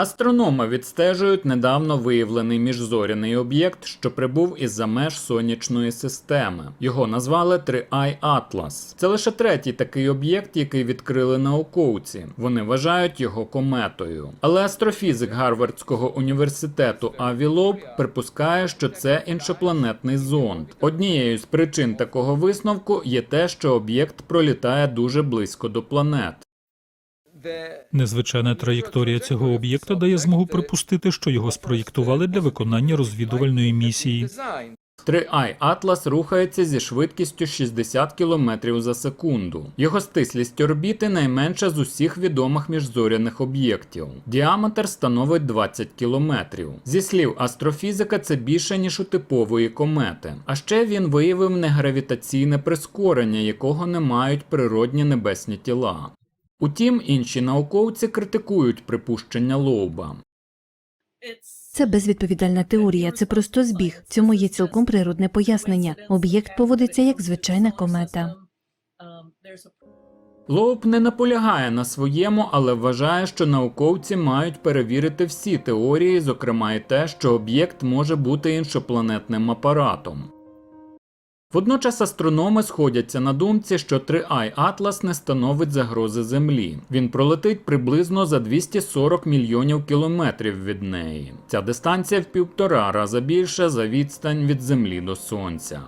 Астрономи відстежують недавно виявлений міжзоряний об'єкт, що прибув із-за меж сонячної системи. Його назвали 3i Atlas. Це лише третій такий об'єкт, який відкрили науковці. Вони вважають його кометою. Але астрофізик Гарвардського університету Аві Лоуб припускає, що це іншопланетний зонд. Однією з причин такого висновку є те, що об'єкт пролітає дуже близько до планет. Незвичайна траєкторія цього об'єкта дає змогу припустити, що його спроєктували для виконання розвідувальної місії. 3i Atlas рухається зі швидкістю 60 км за секунду. Його стислість орбіти найменша з усіх відомих міжзоряних об'єктів. Діаметр становить 20 км. Зі слів астрофізика, це більше ніж у типової комети. А ще він виявив негравітаційне прискорення, якого не мають природні небесні тіла. Утім, інші науковці критикують припущення Лоуба. Це безвідповідальна теорія, це просто збіг. Цьому є цілком природне пояснення. Об'єкт поводиться як звичайна комета. Лоуп не наполягає на своєму, але вважає, що науковці мають перевірити всі теорії, зокрема й те, що об'єкт може бути іншопланетним апаратом. Водночас астрономи сходяться на думці, що 3i Атлас не становить загрози Землі. Він пролетить приблизно за 240 мільйонів кілометрів від неї. Ця дистанція в півтора рази більша за відстань від Землі до Сонця.